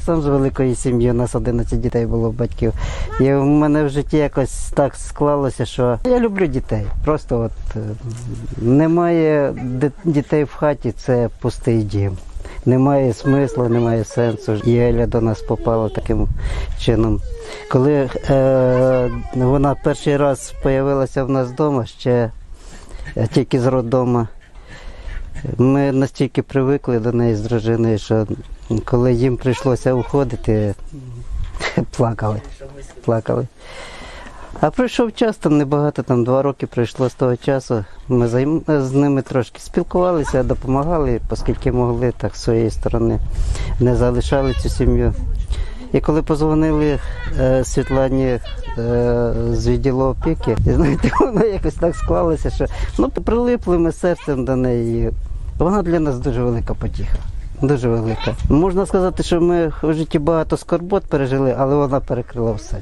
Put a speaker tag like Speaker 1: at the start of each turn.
Speaker 1: Я сам з великої сім'ї, у нас 11 дітей було батьків. І в мене в житті якось так склалося, що я люблю дітей. Просто от е, немає дітей в хаті, це пустий дім. Немає смислу, немає сенсу. І Еля до нас попала таким чином. Коли е, вона перший раз з'явилася в нас вдома, ще тільки з роддома, ми настільки привикли до неї з дружиною, що коли їм прийшлося уходити, плакали. плакали. А пройшов час, там небагато, там два роки пройшло з того часу. Ми з ними трошки спілкувалися, допомагали, оскільки могли, так з своєї сторони не залишали цю сім'ю. І коли позвонили е, Світлані е, з відділу опіки, і, знаєте, воно якось так склалося, що ну, прилипли ми серцем до неї. Вона для нас дуже велика потіха. Дуже велика. Можна сказати, що ми в житті багато скорбот пережили, але вона перекрила все.